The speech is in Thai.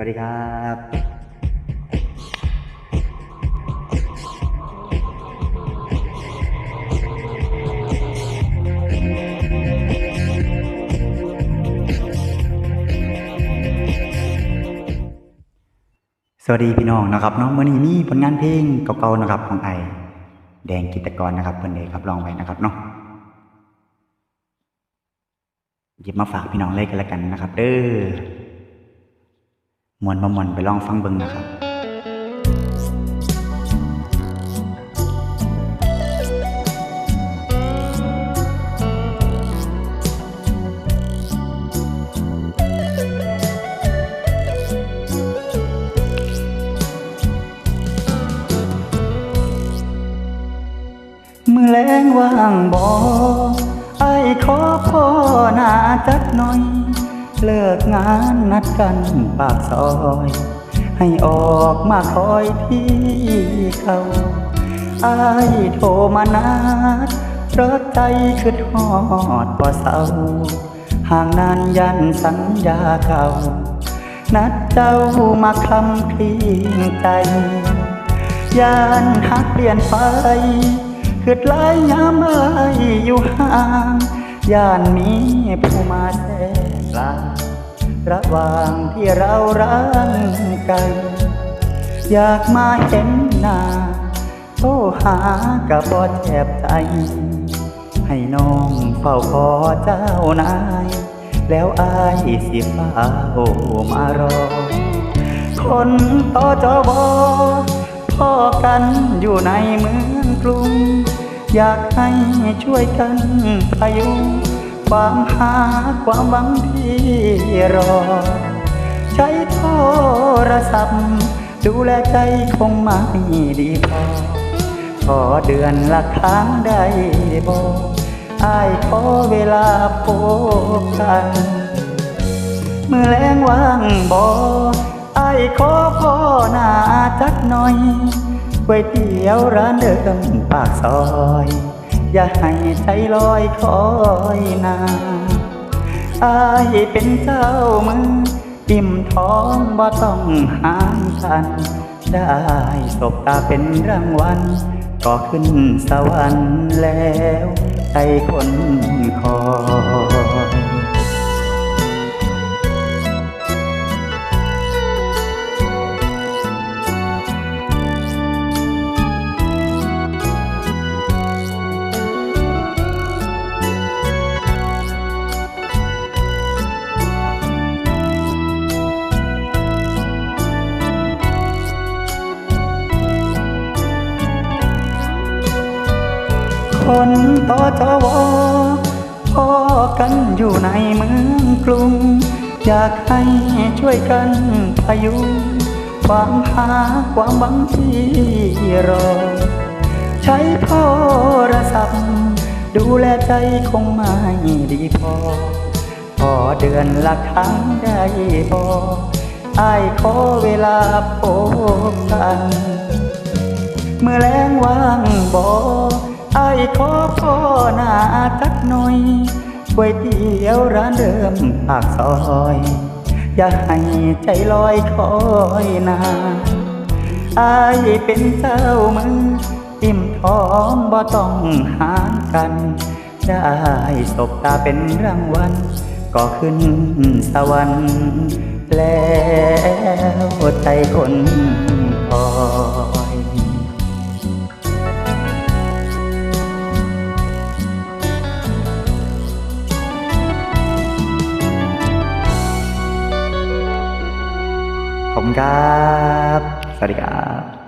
วัสดีครับสวัสดีพี่น้องนะครับน้องมื่อนี้มีผลงานเพลงเก่าๆนะครับของไอแดงกิตกรนะครับเพิ่นเองครับลองไว้นะครับเนาะหยิบมาฝากพี่น้องเลยกันแล้วกันนะครับ เด้อ มวนมามวนไปลองฟังเบิ่งนะครับมือแรงว่างบ่ไอ้ขอพ่อหน้าจักหน่อย เลิกงานนัดกันปากซอย ให้ออกมาคอยที่เขาไอ้ายโทรมานัดเพราะใจคือทอดบ่เศร้าห่างนานยันสัญญาเก่า นัดเจ้ามาคำคลีงใจ ยานหักเปลี่ยนไปคืดลายยามเอ้ยอยู่ห่าง ย่านมีผู้มาแทร ลาระหว่างที่เรารังกัน อยากมาเห็นหน้าโทรหากับบอแทบใจ ให้น้องเฝ้าขอเจ้านาย แล้วอายสิฟ้ามารอ คนต่อจอบอพ่อกันอยู่ในเมืองกรุง อยากให้ช่วยกันพยุง ความหาความหวังที่รอ ใช้โทรศัพท์ ดูแลใจคงไม่ดีพอ ขอเดือนละครั้งได้บ่อายขอเวลาพบกัน เมื่อแรงว่างบ่ไอ้ายขอพ่อหน้าจักหน่อยก๋วยเตี๋ยวร้านเดิมปากซอย อย่าให้ใจลอยคอยนานอายเป็นเจ้ามืออิ่มท้องบ่ต้องหามกัน ได้สบตาเป็นรางวัลก็ขึ้นสวรรค์แล้วใจคนคอย คนต่อจวอพอกันอยู่ในเมืองกรุง อยากให้ช่วยกันพายุงความหาความหวังที่รอ ใช้โทรศัพท์ ดูแลใจคงไม่ดีพอ พอเดือนละครั้งได้บ่อายขอเวลาพบกัน เมื่อแรงว่างบ่ ไอ้ขอพ่อหน้าจักหน่อยก๋วยเตี๋ยวร้านเดิมปากซอย อย่าให้ใจลอยคอยนานอายเป็นเจ้ามืออิ่มท้องบ่ต้องหารกัน ได้สบตาเป็นรางวัลก็ขึ้นสวรรค์แล้วใจคนคอ ครับ สวัสดีครับ